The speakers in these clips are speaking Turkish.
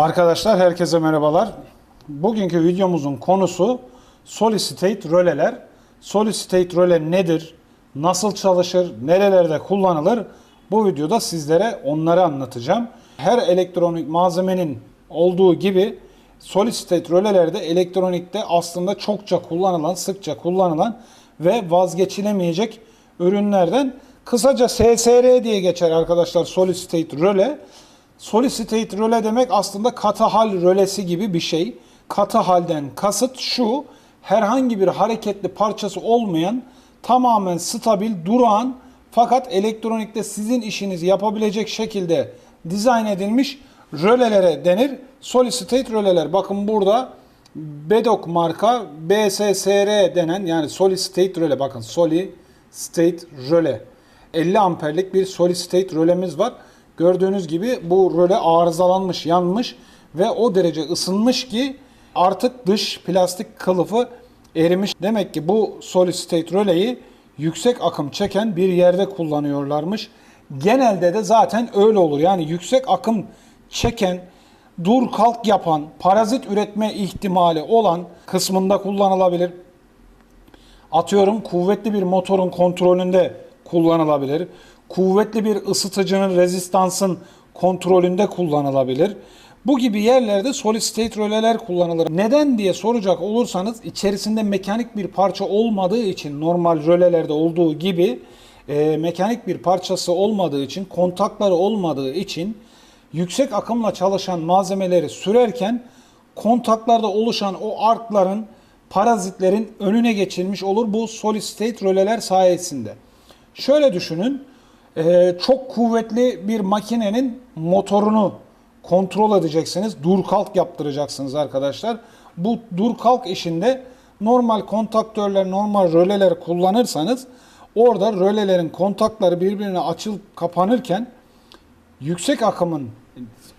Arkadaşlar herkese merhabalar. Bugünkü videomuzun konusu solid state röleler. Solid state röle nedir? Nasıl çalışır? Nerelerde kullanılır? Bu videoda sizlere onları anlatacağım. Her elektronik malzemenin olduğu gibi solid state rölelerde elektronikte aslında çokça kullanılan, sıkça kullanılan ve vazgeçilemeyecek ürünlerden kısaca SSR diye geçer arkadaşlar solid state röle. Solid state röle demek aslında katı hal rölesi gibi bir şey. Katı halden kasıt şu, herhangi bir hareketli parçası olmayan, tamamen stabil, durağan fakat elektronikte sizin işinizi yapabilecek şekilde dizayn edilmiş rölelere denir. Solid state röleler. Bakın burada Bedok marka BSSR denen yani solid röle. Bakın solid state röle. 50 amperlik bir solid rölemiz var. Gördüğünüz gibi bu röle arızalanmış, yanmış ve o derece ısınmış ki artık dış plastik kılıfı erimiş. Demek ki bu solid state röleyi yüksek akım çeken bir yerde kullanıyorlarmış. Genelde de zaten öyle olur. Yani yüksek akım çeken, dur kalk yapan, parazit üretme ihtimali olan kısmında kullanılabilir. Atıyorum kuvvetli bir motorun kontrolünde kullanılabilir. Kuvvetli bir ısıtıcının rezistansın kontrolünde kullanılabilir. Bu gibi yerlerde solid state röleler kullanılır. Neden diye soracak olursanız içerisinde mekanik bir parça olmadığı için normal rölelerde olduğu gibi e, mekanik bir parçası olmadığı için kontakları olmadığı için yüksek akımla çalışan malzemeleri sürerken kontaklarda oluşan o arkların parazitlerin önüne geçilmiş olur bu solid state röleler sayesinde. Şöyle düşünün e, çok kuvvetli bir makinenin motorunu kontrol edeceksiniz. Dur kalk yaptıracaksınız arkadaşlar. Bu dur kalk işinde normal kontaktörler, normal röleler kullanırsanız orada rölelerin kontakları birbirine açılıp kapanırken yüksek akımın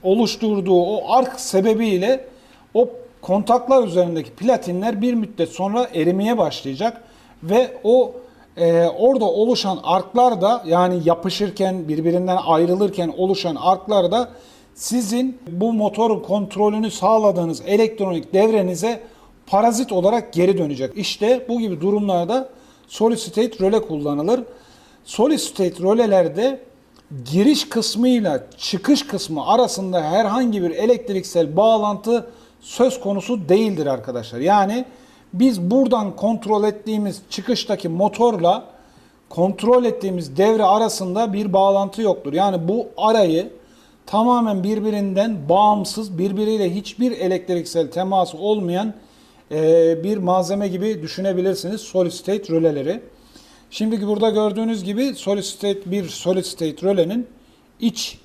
oluşturduğu o ark sebebiyle o kontaklar üzerindeki platinler bir müddet sonra erimeye başlayacak ve o e, orada oluşan arklar da yani yapışırken birbirinden ayrılırken oluşan arklar da sizin bu motorun kontrolünü sağladığınız elektronik devrenize parazit olarak geri dönecek. İşte bu gibi durumlarda solid state röle kullanılır. Solid state rölelerde giriş kısmıyla çıkış kısmı arasında herhangi bir elektriksel bağlantı söz konusu değildir arkadaşlar. Yani biz buradan kontrol ettiğimiz çıkıştaki motorla kontrol ettiğimiz devre arasında bir bağlantı yoktur. Yani bu arayı tamamen birbirinden bağımsız, birbiriyle hiçbir elektriksel teması olmayan e, bir malzeme gibi düşünebilirsiniz solid state röleleri. Şimdiki burada gördüğünüz gibi solid state bir solid state rölenin iç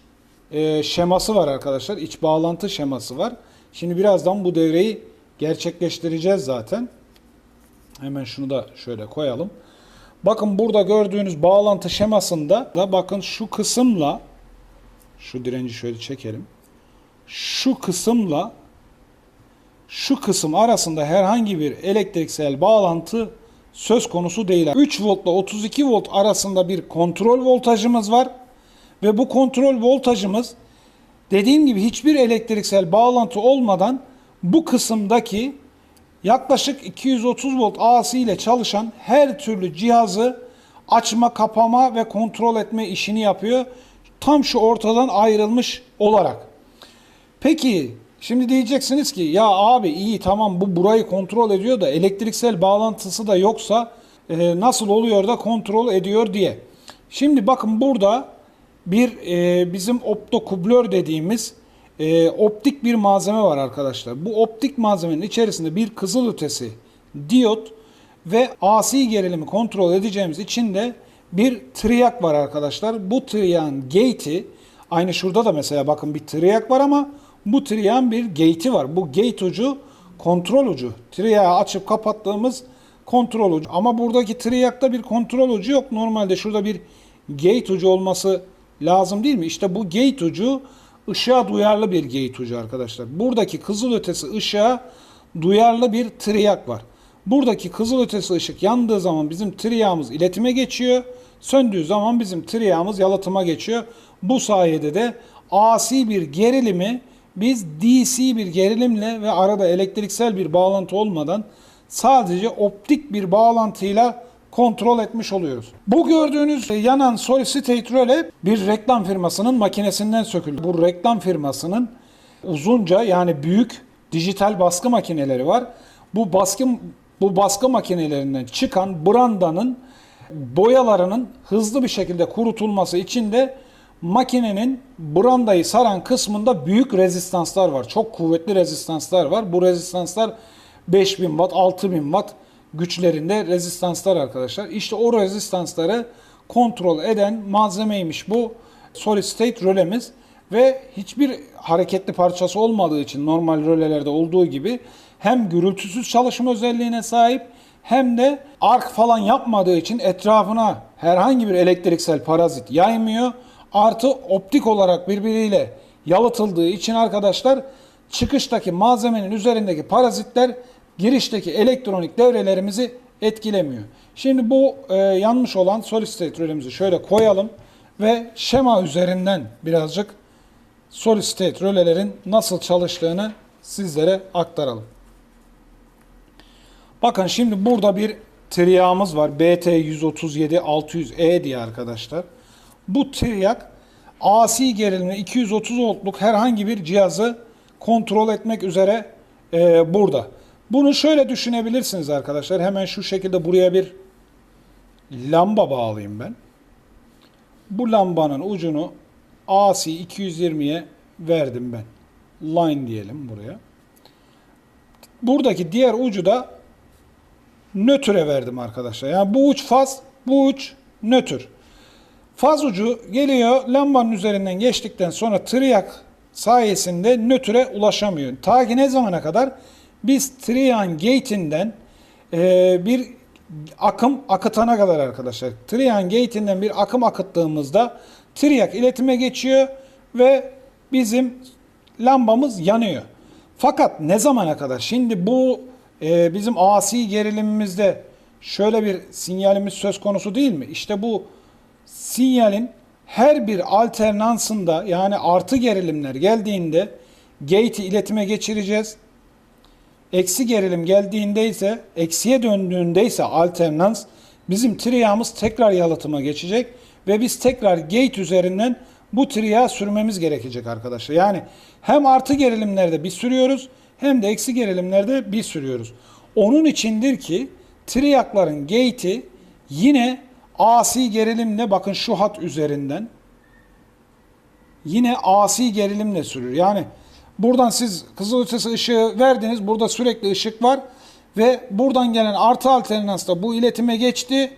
e, şeması var arkadaşlar. İç bağlantı şeması var. Şimdi birazdan bu devreyi gerçekleştireceğiz zaten. Hemen şunu da şöyle koyalım. Bakın burada gördüğünüz bağlantı şemasında da bakın şu kısımla şu direnci şöyle çekelim. Şu kısımla şu kısım arasında herhangi bir elektriksel bağlantı söz konusu değil. 3 voltla 32 volt arasında bir kontrol voltajımız var. Ve bu kontrol voltajımız dediğim gibi hiçbir elektriksel bağlantı olmadan bu kısımdaki yaklaşık 230 volt AC ile çalışan her türlü cihazı açma, kapama ve kontrol etme işini yapıyor. Tam şu ortadan ayrılmış olarak. Peki şimdi diyeceksiniz ki ya abi iyi tamam bu burayı kontrol ediyor da elektriksel bağlantısı da yoksa e, nasıl oluyor da kontrol ediyor diye. Şimdi bakın burada bir e, bizim optokublör dediğimiz e, optik bir malzeme var arkadaşlar. Bu optik malzemenin içerisinde bir kızılötesi diyot ve AC gerilimi kontrol edeceğimiz içinde bir triyak var arkadaşlar. Bu triyağın gate'i aynı şurada da mesela bakın bir triyak var ama bu triyağın bir gate'i var. Bu gate ucu kontrol ucu. Triyağı açıp kapattığımız kontrol ucu. Ama buradaki triyakta bir kontrol ucu yok. Normalde şurada bir gate ucu olması lazım değil mi? İşte bu gate ucu ışığa duyarlı bir gate ucu arkadaşlar. Buradaki kızılötesi ışığa duyarlı bir triyak var. Buradaki kızılötesi ışık yandığı zaman bizim triyağımız iletime geçiyor. Söndüğü zaman bizim triyağımız yalıtıma geçiyor. Bu sayede de AC bir gerilimi biz DC bir gerilimle ve arada elektriksel bir bağlantı olmadan sadece optik bir bağlantıyla kontrol etmiş oluyoruz. Bu gördüğünüz yanan solid state röle bir reklam firmasının makinesinden söküldü. Bu reklam firmasının uzunca yani büyük dijital baskı makineleri var. Bu baskı bu baskı makinelerinden çıkan brandanın boyalarının hızlı bir şekilde kurutulması için de makinenin brandayı saran kısmında büyük rezistanslar var. Çok kuvvetli rezistanslar var. Bu rezistanslar 5000 watt, 6000 watt güçlerinde rezistanslar arkadaşlar. İşte o rezistansları kontrol eden malzemeymiş bu solid state rölemiz ve hiçbir hareketli parçası olmadığı için normal rölelerde olduğu gibi hem gürültüsüz çalışma özelliğine sahip hem de ark falan yapmadığı için etrafına herhangi bir elektriksel parazit yaymıyor. Artı optik olarak birbiriyle yalıtıldığı için arkadaşlar çıkıştaki malzemenin üzerindeki parazitler girişteki elektronik devrelerimizi etkilemiyor. Şimdi bu e, yanmış olan solid state rölemizi şöyle koyalım ve şema üzerinden birazcık solid state rölelerin nasıl çalıştığını sizlere aktaralım. Bakın şimdi burada bir triyağımız var. BT137-600E diye arkadaşlar. Bu triyak AC gerilimli 230 voltluk herhangi bir cihazı kontrol etmek üzere e, burada. Bunu şöyle düşünebilirsiniz arkadaşlar. Hemen şu şekilde buraya bir lamba bağlayayım ben. Bu lambanın ucunu AC 220'ye verdim ben. Line diyelim buraya. Buradaki diğer ucu da nötre verdim arkadaşlar. Yani bu uç faz, bu uç nötr. Faz ucu geliyor lambanın üzerinden geçtikten sonra triyak sayesinde nötre ulaşamıyor. Ta ki ne zamana kadar? Biz triyan gate'inden e, bir akım akıtana kadar arkadaşlar. Triyan gate'inden bir akım akıttığımızda triyak iletime geçiyor ve bizim lambamız yanıyor. Fakat ne zamana kadar? Şimdi bu e, bizim AC gerilimimizde şöyle bir sinyalimiz söz konusu değil mi? İşte bu sinyalin her bir alternansında yani artı gerilimler geldiğinde gate'i iletime geçireceğiz. Eksi gerilim geldiğinde ise eksiye döndüğünde ise alternans bizim triyağımız tekrar yalıtıma geçecek ve biz tekrar gate üzerinden bu triyağı sürmemiz gerekecek arkadaşlar. Yani hem artı gerilimlerde bir sürüyoruz hem de eksi gerilimlerde bir sürüyoruz. Onun içindir ki triyakların gate'i yine AC gerilimle bakın şu hat üzerinden yine AC gerilimle sürür. Yani buradan siz kızılötesi ışığı verdiniz. Burada sürekli ışık var ve buradan gelen artı alternansla bu iletime geçti.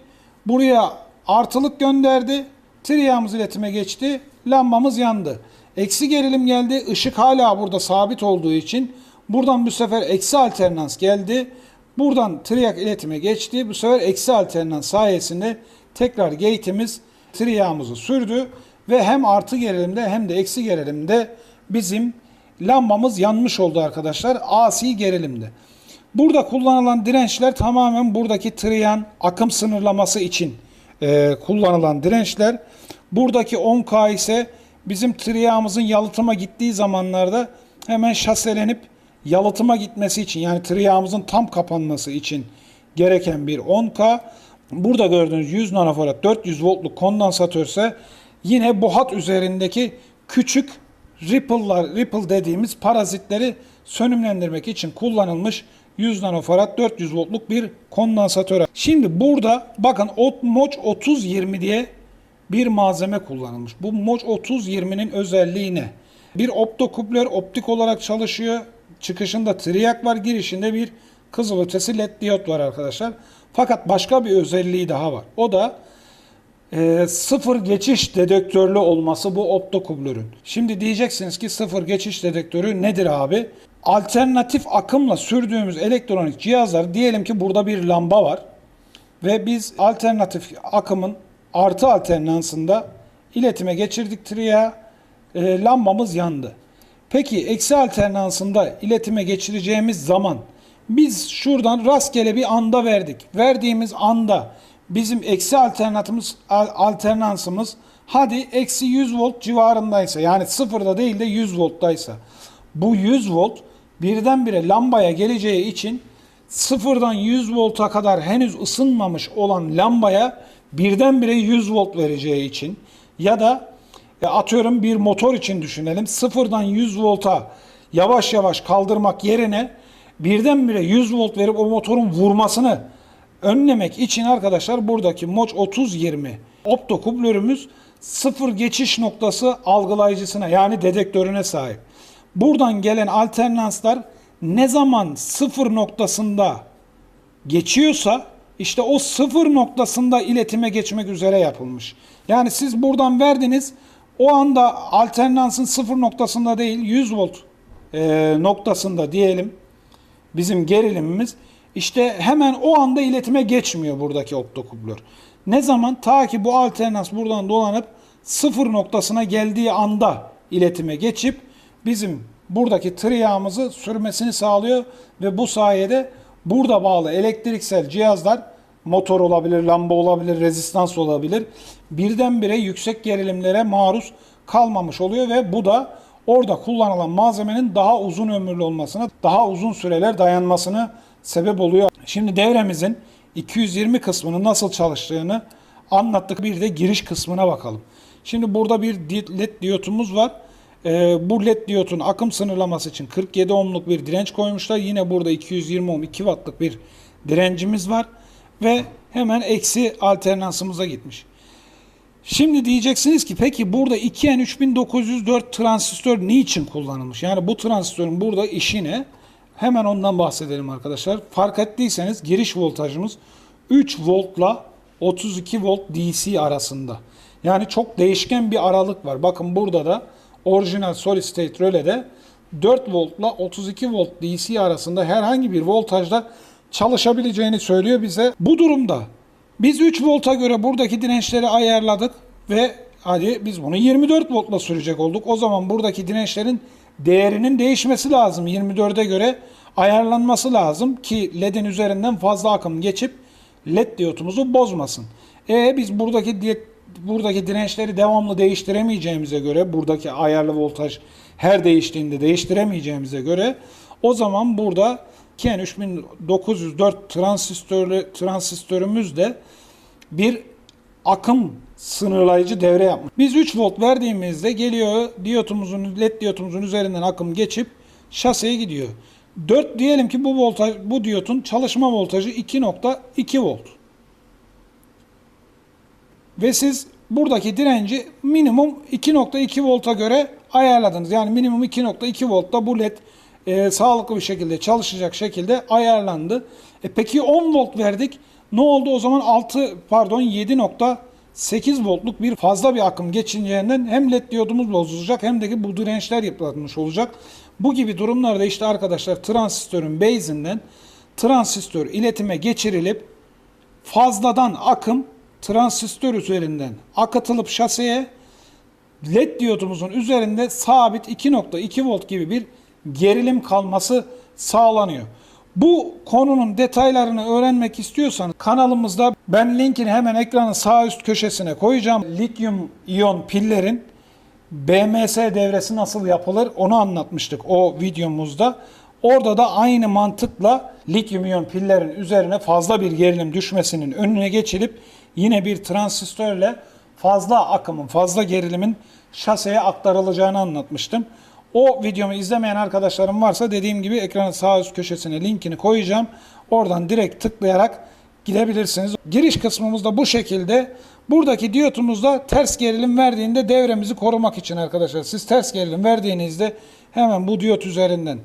Buraya artılık gönderdi. Triyağımız iletime geçti. Lambamız yandı. Eksi gerilim geldi. Işık hala burada sabit olduğu için buradan bu sefer eksi alternans geldi. Buradan triyak iletime geçti. Bu sefer eksi alternans sayesinde tekrar gate'imiz triyağımızı sürdü ve hem artı gerilimde hem de eksi gerilimde bizim lambamız yanmış oldu arkadaşlar AC gerilimde. Burada kullanılan dirençler tamamen buradaki triyan akım sınırlaması için e, kullanılan dirençler. Buradaki 10K ise bizim triyağımızın yalıtıma gittiği zamanlarda hemen şaselenip yalıtıma gitmesi için yani triyağımızın tam kapanması için gereken bir 10K. Burada gördüğünüz 100 nanofarad 400 voltluk kondansatörse yine bu hat üzerindeki küçük ripple'lar, ripple dediğimiz parazitleri sönümlendirmek için kullanılmış 100 nanofarad 400 voltluk bir kondansatör. Şimdi burada bakın Moç 3020 diye bir malzeme kullanılmış. Bu Moç 3020'nin özelliği ne? Bir optokupler optik olarak çalışıyor. Çıkışında triyak var, girişinde bir kızılötesi led diyot var arkadaşlar. Fakat başka bir özelliği daha var. O da e, sıfır geçiş dedektörlü olması bu optokublerün. Şimdi diyeceksiniz ki sıfır geçiş dedektörü nedir abi? Alternatif akımla sürdüğümüz elektronik cihazlar diyelim ki burada bir lamba var ve biz alternatif akımın artı alternansında iletime geçirdik triya e, lambamız yandı. Peki eksi alternansında iletime geçireceğimiz zaman biz şuradan rastgele bir anda verdik. Verdiğimiz anda bizim eksi alternatımız alternansımız hadi eksi 100 volt civarındaysa yani sıfırda değil de 100 volttaysa Bu 100 volt birdenbire lambaya geleceği için sıfırdan 100 volta kadar henüz ısınmamış olan lambaya birdenbire 100 volt vereceği için ya da e, atıyorum bir motor için düşünelim sıfırdan 100 volta yavaş yavaş kaldırmak yerine birdenbire 100 volt verip o motorun vurmasını önlemek için arkadaşlar buradaki Moç 3020 optokuplörümüz sıfır geçiş noktası algılayıcısına yani dedektörüne sahip. Buradan gelen alternanslar ne zaman sıfır noktasında geçiyorsa işte o sıfır noktasında iletime geçmek üzere yapılmış. Yani siz buradan verdiniz o anda alternansın sıfır noktasında değil 100 volt e, noktasında diyelim bizim gerilimimiz işte hemen o anda iletime geçmiyor buradaki optokuplör. Ne zaman? Ta ki bu alternans buradan dolanıp sıfır noktasına geldiği anda iletime geçip bizim buradaki triyağımızı sürmesini sağlıyor ve bu sayede burada bağlı elektriksel cihazlar motor olabilir, lamba olabilir, rezistans olabilir. Birdenbire yüksek gerilimlere maruz kalmamış oluyor ve bu da orada kullanılan malzemenin daha uzun ömürlü olmasına, daha uzun süreler dayanmasına sebep oluyor. Şimdi devremizin 220 kısmının nasıl çalıştığını anlattık. Bir de giriş kısmına bakalım. Şimdi burada bir led diyotumuz var. Ee, bu led diyotun akım sınırlaması için 47 ohmluk bir direnç koymuşlar. Yine burada 220 ohm 2 wattlık bir direncimiz var. Ve hemen eksi alternansımıza gitmiş. Şimdi diyeceksiniz ki peki burada 2N3904 transistör niçin kullanılmış? Yani bu transistörün burada işi ne? Hemen ondan bahsedelim arkadaşlar. Fark ettiyseniz giriş voltajımız 3 voltla 32 volt DC arasında. Yani çok değişken bir aralık var. Bakın burada da orijinal solid state röle'de 4 voltla 32 volt DC arasında herhangi bir voltajda çalışabileceğini söylüyor bize. Bu durumda biz 3 volta göre buradaki dirençleri ayarladık ve hadi biz bunu 24 voltla sürecek olduk. O zaman buradaki dirençlerin değerinin değişmesi lazım. 24'e göre ayarlanması lazım ki LED'in üzerinden fazla akım geçip LED diyotumuzu bozmasın. E biz buradaki buradaki dirençleri devamlı değiştiremeyeceğimize göre buradaki ayarlı voltaj her değiştiğinde değiştiremeyeceğimize göre o zaman burada KN 3904 transistörlü transistörümüz de bir akım sınırlayıcı devre yapmış. Biz 3 volt verdiğimizde geliyor diyotumuzun led diyotumuzun üzerinden akım geçip şaseye gidiyor. 4 diyelim ki bu voltaj bu diyotun çalışma voltajı 2.2 volt. Ve siz buradaki direnci minimum 2.2 volta göre ayarladınız. Yani minimum 2.2 voltta bu led e, sağlıklı bir şekilde çalışacak şekilde ayarlandı. E peki 10 volt verdik. Ne oldu o zaman 6 pardon 7.8 voltluk bir fazla bir akım geçinceğinden hem led diyodumuz bozulacak hem de bu dirençler yıpratmış olacak. Bu gibi durumlarda işte arkadaşlar transistörün base'inden transistör iletime geçirilip fazladan akım transistör üzerinden akıtılıp şaseye led diyodumuzun üzerinde sabit 2.2 volt gibi bir gerilim kalması sağlanıyor. Bu konunun detaylarını öğrenmek istiyorsanız kanalımızda ben linkini hemen ekranın sağ üst köşesine koyacağım. Lityum iyon pillerin BMS devresi nasıl yapılır onu anlatmıştık o videomuzda. Orada da aynı mantıkla lityum iyon pillerin üzerine fazla bir gerilim düşmesinin önüne geçilip yine bir transistörle fazla akımın, fazla gerilimin şaseye aktarılacağını anlatmıştım. O videomu izlemeyen arkadaşlarım varsa dediğim gibi ekranın sağ üst köşesine linkini koyacağım. Oradan direkt tıklayarak gidebilirsiniz. Giriş kısmımızda bu şekilde. Buradaki diyotumuzda ters gerilim verdiğinde devremizi korumak için arkadaşlar. Siz ters gerilim verdiğinizde hemen bu diyot üzerinden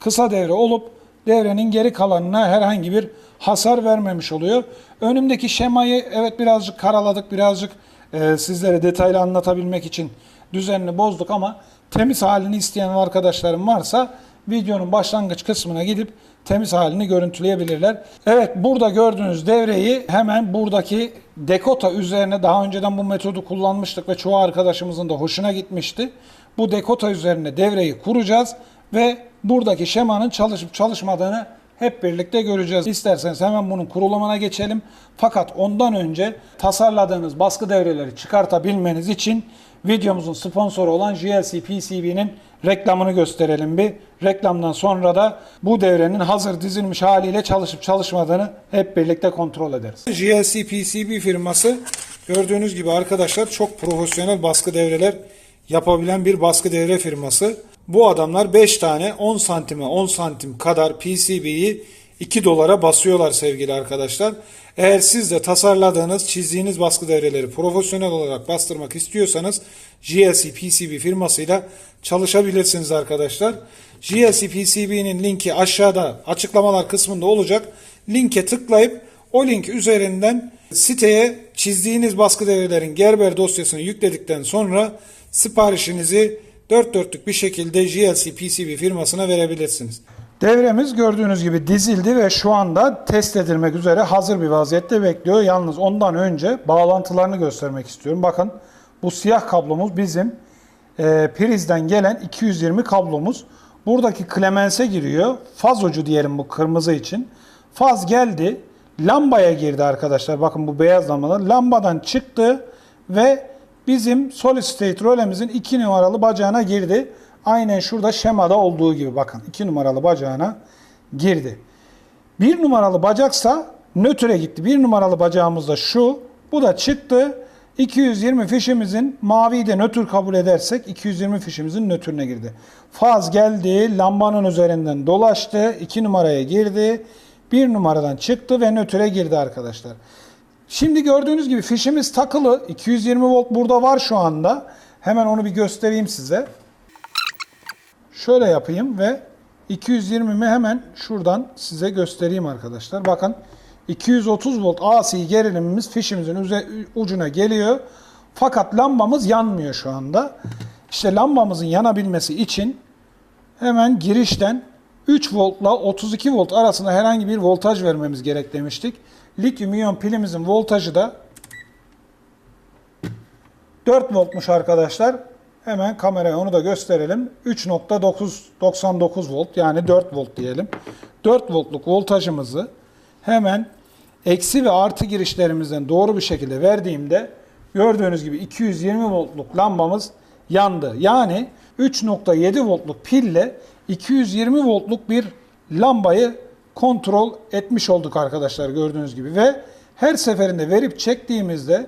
kısa devre olup devrenin geri kalanına herhangi bir hasar vermemiş oluyor. Önümdeki şemayı evet birazcık karaladık, birazcık e, sizlere detaylı anlatabilmek için düzenini bozduk ama temiz halini isteyen arkadaşlarım varsa videonun başlangıç kısmına gidip temiz halini görüntüleyebilirler. Evet burada gördüğünüz devreyi hemen buradaki dekota üzerine daha önceden bu metodu kullanmıştık ve çoğu arkadaşımızın da hoşuna gitmişti. Bu dekota üzerine devreyi kuracağız ve buradaki şemanın çalışıp çalışmadığını hep birlikte göreceğiz. İsterseniz hemen bunun kurulumuna geçelim. Fakat ondan önce tasarladığınız baskı devreleri çıkartabilmeniz için videomuzun sponsoru olan JLC PCB'nin reklamını gösterelim bir. Reklamdan sonra da bu devrenin hazır dizilmiş haliyle çalışıp çalışmadığını hep birlikte kontrol ederiz. GLC PCB firması gördüğünüz gibi arkadaşlar çok profesyonel baskı devreler yapabilen bir baskı devre firması. Bu adamlar 5 tane 10 santime 10 santim kadar PCB'yi 2 dolara basıyorlar sevgili arkadaşlar. Eğer siz de tasarladığınız, çizdiğiniz baskı devreleri profesyonel olarak bastırmak istiyorsanız GLC PCB firmasıyla çalışabilirsiniz arkadaşlar. GLC PCB'nin linki aşağıda açıklamalar kısmında olacak. Linke tıklayıp o link üzerinden siteye çizdiğiniz baskı devrelerin Gerber dosyasını yükledikten sonra siparişinizi dört dörtlük bir şekilde GLC PCB firmasına verebilirsiniz. Devremiz gördüğünüz gibi dizildi ve şu anda test edilmek üzere hazır bir vaziyette bekliyor. Yalnız ondan önce bağlantılarını göstermek istiyorum. Bakın bu siyah kablomuz bizim e, prizden gelen 220 kablomuz. Buradaki klemense giriyor. Faz ucu diyelim bu kırmızı için. Faz geldi. Lambaya girdi arkadaşlar. Bakın bu beyaz lambadan. Lambadan çıktı ve bizim solid state rölemizin 2 numaralı bacağına girdi. Aynen şurada şemada olduğu gibi bakın 2 numaralı bacağına girdi. 1 numaralı bacaksa nötre gitti. 1 numaralı bacağımız da şu. Bu da çıktı. 220 fişimizin maviyi de nötr kabul edersek 220 fişimizin nötrüne girdi. Faz geldi, lambanın üzerinden dolaştı, 2 numaraya girdi, 1 numaradan çıktı ve nötre girdi arkadaşlar. Şimdi gördüğünüz gibi fişimiz takılı. 220 volt burada var şu anda. Hemen onu bir göstereyim size. Şöyle yapayım ve 220'mi hemen şuradan size göstereyim arkadaşlar. Bakın 230 volt AC gerilimimiz fişimizin ucuna geliyor. Fakat lambamız yanmıyor şu anda. İşte lambamızın yanabilmesi için hemen girişten 3 voltla 32 volt arasında herhangi bir voltaj vermemiz gerek demiştik. Lityum iyon pilimizin voltajı da 4 voltmuş arkadaşlar. Hemen kameraya onu da gösterelim. 3.999 volt yani 4 volt diyelim. 4 voltluk voltajımızı hemen eksi ve artı girişlerimizden doğru bir şekilde verdiğimde gördüğünüz gibi 220 voltluk lambamız yandı. Yani 3.7 voltluk pille 220 voltluk bir lambayı kontrol etmiş olduk arkadaşlar gördüğünüz gibi ve her seferinde verip çektiğimizde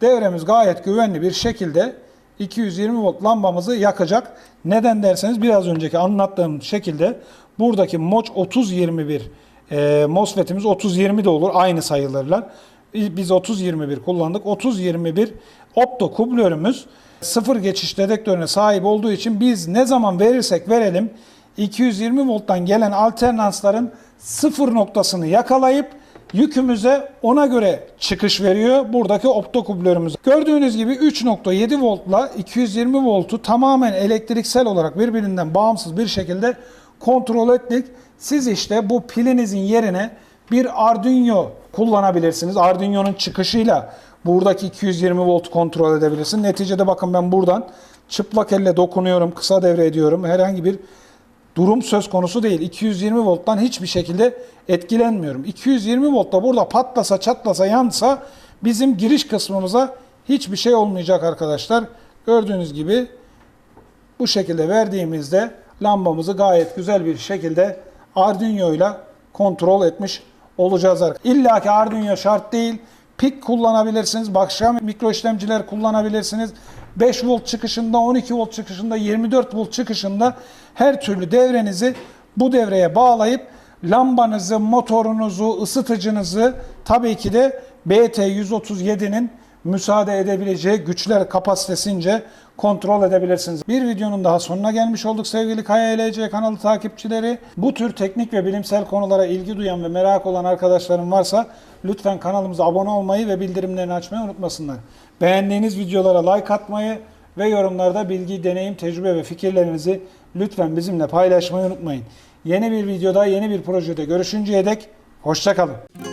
devremiz gayet güvenli bir şekilde 220 volt lambamızı yakacak. Neden derseniz biraz önceki anlattığım şekilde buradaki MOC 3021 e, MOSFET'imiz 3020 de olur aynı sayılırlar. Biz 3021 kullandık. 3021 opto kublörümüz sıfır geçiş dedektörüne sahip olduğu için biz ne zaman verirsek verelim 220 volttan gelen alternansların sıfır noktasını yakalayıp yükümüze ona göre çıkış veriyor buradaki optokublörümüz. Gördüğünüz gibi 3.7 voltla 220 voltu tamamen elektriksel olarak birbirinden bağımsız bir şekilde kontrol ettik. Siz işte bu pilinizin yerine bir Arduino kullanabilirsiniz. Arduino'nun çıkışıyla buradaki 220 volt kontrol edebilirsiniz. Neticede bakın ben buradan çıplak elle dokunuyorum, kısa devre ediyorum. Herhangi bir durum söz konusu değil. 220 volttan hiçbir şekilde etkilenmiyorum. 220 voltta burada patlasa, çatlasa, yansa bizim giriş kısmımıza hiçbir şey olmayacak arkadaşlar. Gördüğünüz gibi bu şekilde verdiğimizde lambamızı gayet güzel bir şekilde Arduino ile kontrol etmiş olacağız. İlla ki Arduino şart değil. PIC kullanabilirsiniz. Başka mikro işlemciler kullanabilirsiniz. 5 volt çıkışında, 12 volt çıkışında, 24 volt çıkışında her türlü devrenizi bu devreye bağlayıp lambanızı, motorunuzu, ısıtıcınızı tabii ki de BT137'nin müsaade edebileceği güçler kapasitesince kontrol edebilirsiniz. Bir videonun daha sonuna gelmiş olduk sevgili Kaya LC kanalı takipçileri. Bu tür teknik ve bilimsel konulara ilgi duyan ve merak olan arkadaşlarım varsa lütfen kanalımıza abone olmayı ve bildirimlerini açmayı unutmasınlar. Beğendiğiniz videolara like atmayı ve yorumlarda bilgi, deneyim, tecrübe ve fikirlerinizi lütfen bizimle paylaşmayı unutmayın. Yeni bir videoda, yeni bir projede görüşünceye dek hoşçakalın.